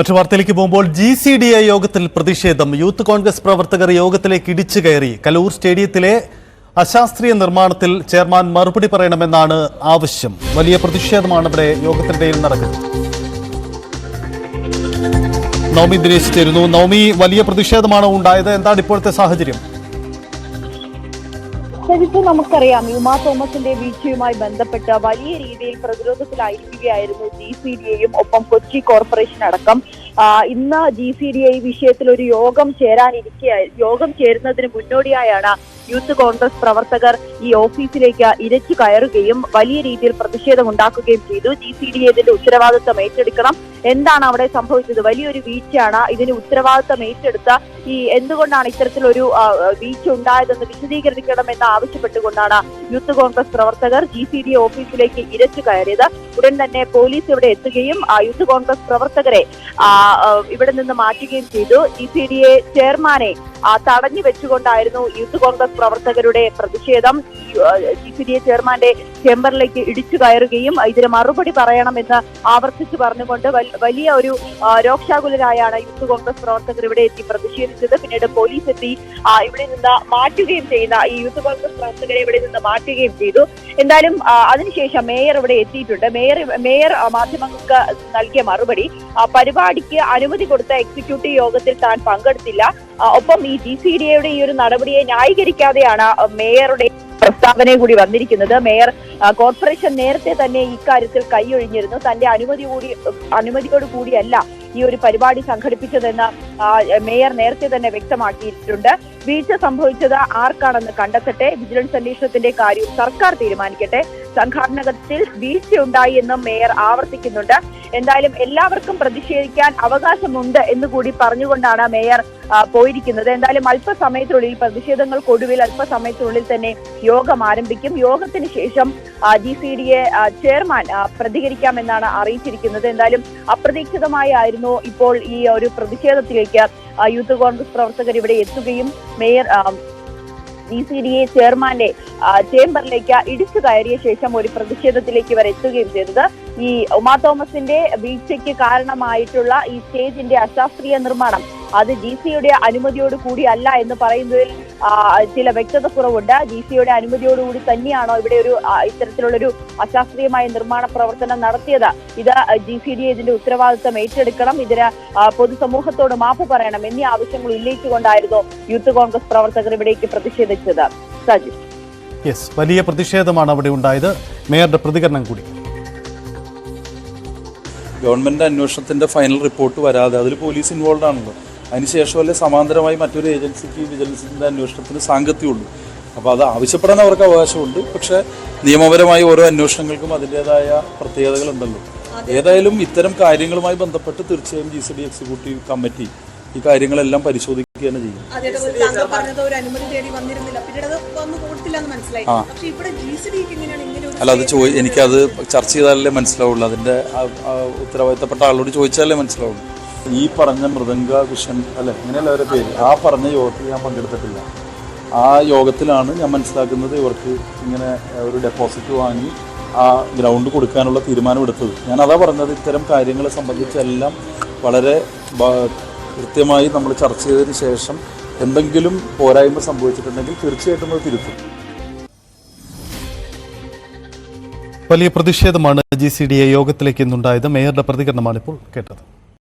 മറ്റു വാർത്തയിലേക്ക് പോകുമ്പോൾ ജി സി ഡി എ യോഗത്തിൽ പ്രതിഷേധം. യൂത്ത് കോൺഗ്രസ് പ്രവർത്തകർ യോഗത്തിലേക്ക് ഇടിച്ചു കയറി. കലൂർ സ്റ്റേഡിയത്തിലെ അശാസ്ത്രീയ നിർമ്മാണത്തിൽ ചെയർമാൻ മറുപടി പറയണമെന്നാണ് ആവശ്യം. വലിയ പ്രതിഷേധമാണ് ഇവിടെ യോഗത്തിനിടയിൽ നടക്കുന്നത്. നവമി ദിനേശ് ചേരുന്നു. നവമി വലിയ പ്രതിഷേധമാണ് ഉണ്ടായത്. എന്താണ് ഇപ്പോഴത്തെ സാഹചര്യം? ശരിക്കും നമുക്കറിയാം. യുമാ തോമസിന്റെ വീഴ്ചയുമായി ബന്ധപ്പെട്ട് വലിയ രീതിയിൽ പ്രതിരോധത്തിലായിരിക്കുകയായിരുന്നു ജി സി ഡി എയും ഒപ്പം കൊച്ചി കോർപ്പറേഷൻ അടക്കം. ഇന്ന് ജി സി ഡി ഐ വിഷയത്തിൽ ഒരു യോഗം ചേരാനിരിക്കുക യോഗം ചേരുന്നതിന് മുന്നോടിയായാണ് യൂത്ത് കോൺഗ്രസ് പ്രവർത്തകർ ഈ ഓഫീസിലേക്ക് ഇരച്ചു കയറുകയും വലിയ രീതിയിൽ പ്രതിഷേധം ഉണ്ടാക്കുകയും ചെയ്തു ജി സി ഡി ഇതിന്റെ ഉത്തരവാദിത്തം ഏറ്റെടുക്കണം. എന്താണ് അവിടെ സംഭവിച്ചത്? വലിയൊരു വീഴ്ചയാണ് ഇതിന് ഉത്തരവാദിത്തം ഏറ്റെടുത്ത ഈ എന്തുകൊണ്ടാണ് ഇത്തരത്തിലൊരു വീഴ്ച ഉണ്ടായതെന്ന് വിശദീകരിക്കണമെന്ന് ആവശ്യപ്പെട്ടുകൊണ്ടാണ് യൂത്ത് കോൺഗ്രസ് പ്രവർത്തകർ ജി സി ഡി ഓഫീസിലേക്ക് ഇരച്ചു കയറിയത്. ഉടൻ തന്നെ പോലീസ് ഇവിടെ എത്തുകയും യൂത്ത് കോൺഗ്രസ് പ്രവർത്തകരെ ഇവിടെ നിന്ന് മാറ്റുകയും ചെയ്തു. ജി സി ഡി എ ചെയർമാനെ തടഞ്ഞു വെച്ചുകൊണ്ടായിരുന്നു യൂത്ത് കോൺഗ്രസ് പ്രവർത്തകരുടെ പ്രതിഷേധം. ജി സി ഡി എ ചെയർമാന്റെ ചേംബറിലേക്ക് ഇടിച്ചു കയറുകയും ഇതിന് മറുപടി പറയണമെന്ന് ആവർത്തിച്ചു പറഞ്ഞുകൊണ്ട് വലിയ ഒരു രോക്ഷാകുലരായാണ് യൂത്ത് കോൺഗ്രസ് പ്രവർത്തകർ ഇവിടെ എത്തി പ്രതിഷേധിച്ചത്. പിന്നീട് പോലീസ് എത്തി ഇവിടെ നിന്ന് മാറ്റുകയും ചെയ്യുന്ന ഈ യൂത്ത് കോൺഗ്രസ് പ്രവർത്തകരെ ഇവിടെ നിന്ന് മാറ്റുകയും ചെയ്തു. എന്തായാലും അതിനുശേഷം മേയർ ഇവിടെ എത്തിയിട്ടുണ്ട്. മേയർ മേയർ ആ, മാധ്യമങ്ങൾക്ക് നൽകിയ മറുപടി പരിപാടിക്ക് അനുമതി കൊടുത്ത എക്സിക്യൂട്ടീവ് യോഗത്തിൽ താൻ പങ്കെടുത്തില്ല. ഒപ്പം ഈ ജി സി ഡി എയുടെ ഈ ഒരു നടപടിയെ ന്യായീകരിക്കാതെയാണ് മേയറുടെ പ്രസ്താവന കൂടി വന്നിരിക്കുന്നത്. മേയർ കോർപ്പറേഷൻ നേരത്തെ തന്നെ ഇക്കാര്യത്തിൽ കൈയൊഴിഞ്ഞിരുന്നു. തന്റെ അനുമതി കൂടി അനുമതിയോട് കൂടിയല്ല ഈ ഒരു പരിപാടി സംഘടിപ്പിച്ചതെന്ന് മേയർ നേരത്തെ തന്നെ വ്യക്തമാക്കിയിട്ടുണ്ട്. വീഴ്ച സംഭവിച്ചത് ആർക്കാണെന്ന് കണ്ടെത്തട്ടെ. വിജിലൻസ് അന്വേഷണത്തിന്റെ കാര്യവും സർക്കാർ തീരുമാനിക്കട്ടെ. സംഘാടനത്തിൽ വീഴ്ചയുണ്ടായി എന്ന് മേയർ ആവർത്തിക്കുന്നുണ്ട്. എന്തായാലും എല്ലാവർക്കും പ്രതിഷേധിക്കാൻ അവകാശമുണ്ട് എന്ന് കൂടി പറഞ്ഞുകൊണ്ടാണ് മേയർ പോയിരിക്കുന്നത്. എന്തായാലും അല്പസമയത്തിനുള്ളിൽ പ്രതിഷേധങ്ങൾക്കൊടുവിൽ അല്പസമയത്തിനുള്ളിൽ തന്നെ യോഗം ആരംഭിക്കും. യോഗത്തിന് ശേഷം G C D A chairman പ്രതികരിക്കാമെന്നാണ് അറിയിച്ചിരിക്കുന്നത്. എന്തായാലും അപ്രതീക്ഷിതമായായിരുന്നു ഇപ്പോൾ ഈ ഒരു പ്രതിഷേധത്തിലേക്ക് യൂത്ത് കോൺഗ്രസ് പ്രവർത്തകർ ഇവിടെ എത്തുകയും mayor D C D A ചെയർമാന്റെ ചേംബറിലേക്ക് ഇടിച്ചു കയറിയ ശേഷം ഒരു പ്രതിഷേധത്തിലേക്ക് ഇവർ എത്തുകയും ചെയ്തത്. ഈ ഉമാ തോമസിന്റെ വീഴ്ചയ്ക്ക് കാരണമായിട്ടുള്ള ഈ സ്റ്റേജിന്റെ അശാസ്ത്രീയ നിർമ്മാണം അത് ജി സിയുടെ അനുമതിയോട് കൂടിയല്ല എന്ന് പറയുന്നതിൽ ചില വ്യക്തത കുറവുണ്ട്. ജി സിയുടെ അനുമതിയോടുകൂടി തന്നെയാണോ ഇവിടെ ഒരു ഇത്തരത്തിലുള്ളൊരു അശാസ്ത്രീയമായ നിർമ്മാണ പ്രവർത്തനം നടത്തിയത്? ഇത് ജി സി ഡി ഇതിന്റെ ഉത്തരവാദിത്തം ഏറ്റെടുക്കണം. ഇതിന് പൊതുസമൂഹത്തോട് മാപ്പ് പറയണം എന്നീ ആവശ്യങ്ങൾ ഉന്നയിച്ചുകൊണ്ടായിരുന്നു യൂത്ത് കോൺഗ്രസ് പ്രവർത്തകർ ഇവിടേക്ക് പ്രതിഷേധിച്ചത്. സജി യെസ് വലിയ പ്രതിഷേധമാണ് അവിടെ ഉണ്ടായത്. മേയറുടെ പ്രതികരണം കൂടി. ഗവൺമെന്റ് അന്വേഷണത്തിന്റെ ഫൈനൽ റിപ്പോർട്ട് വരാതെ അതിൽ പോലീസ് ഇൻവോൾവ് ആണല്ലോ. അതിനുശേഷമല്ലേ സമാന്തരമായി മറ്റൊരു ഏജൻസിക്ക് വിജിലൻസിന്റെ അന്വേഷണത്തിന് സാങ്കത്യമുള്ളൂ. അപ്പോൾ അത് ആവശ്യപ്പെടാൻ അവർക്ക് അവകാശമുണ്ട്. പക്ഷേ നിയമപരമായി ഓരോ അന്വേഷണങ്ങൾക്കും അതിന്റെതായ പ്രത്യേകതകളുണ്ടല്ലോ. ഏതായാലും ഇത്തരം കാര്യങ്ങളുമായി ബന്ധപ്പെട്ട് തീർച്ചയായും G C D executive committee ഈ കാര്യങ്ങളെല്ലാം പരിശോധിക്കുക തന്നെ ചെയ്യും. അല്ല അത് ചോദി എനിക്കത് ചർച്ച ചെയ്താലല്ലേ മനസ്സിലാവുള്ളൂ. അതിന്റെ ഉത്തരവാദിത്തപ്പെട്ട ആളോട് ചോദിച്ചാലേ മനസ്സിലാവുള്ളൂ. ഈ പറഞ്ഞ മൃദംഗ വിഷൻ അല്ലെ? അങ്ങനെയല്ല അവരുടെ പേര്. ആ പറഞ്ഞ യോഗത്തിൽ ഞാൻ പങ്കെടുത്തിട്ടില്ല. ആ യോഗത്തിലാണ് ഞാൻ മനസ്സിലാക്കുന്നത് ഇവർക്ക് ഇങ്ങനെ ഒരു ഡെപ്പോസിറ്റ് വാങ്ങി ആ ഗ്രൗണ്ട് കൊടുക്കാനുള്ള തീരുമാനം തീരുമാനമെടുത്തത് ഞാൻ അതാ പറഞ്ഞത് ഇത്തരം കാര്യങ്ങളെ സംബന്ധിച്ചെല്ലാം വളരെ കൃത്യമായി നമ്മൾ ചർച്ച ചെയ്തതിന് ശേഷം എന്തെങ്കിലും പോരായ്മ സംഭവിച്ചിട്ടുണ്ടെങ്കിൽ തീർച്ചയായിട്ടും അത് തിരുത്തും. വലിയ പ്രതിഷേധമാണ് ജി സി ഡി എ യോഗത്തിലേക്ക് ഇന്നുണ്ടായത്. മേയറുടെ പ്രതികരണമാണ് ഇപ്പോൾ കേട്ടത്.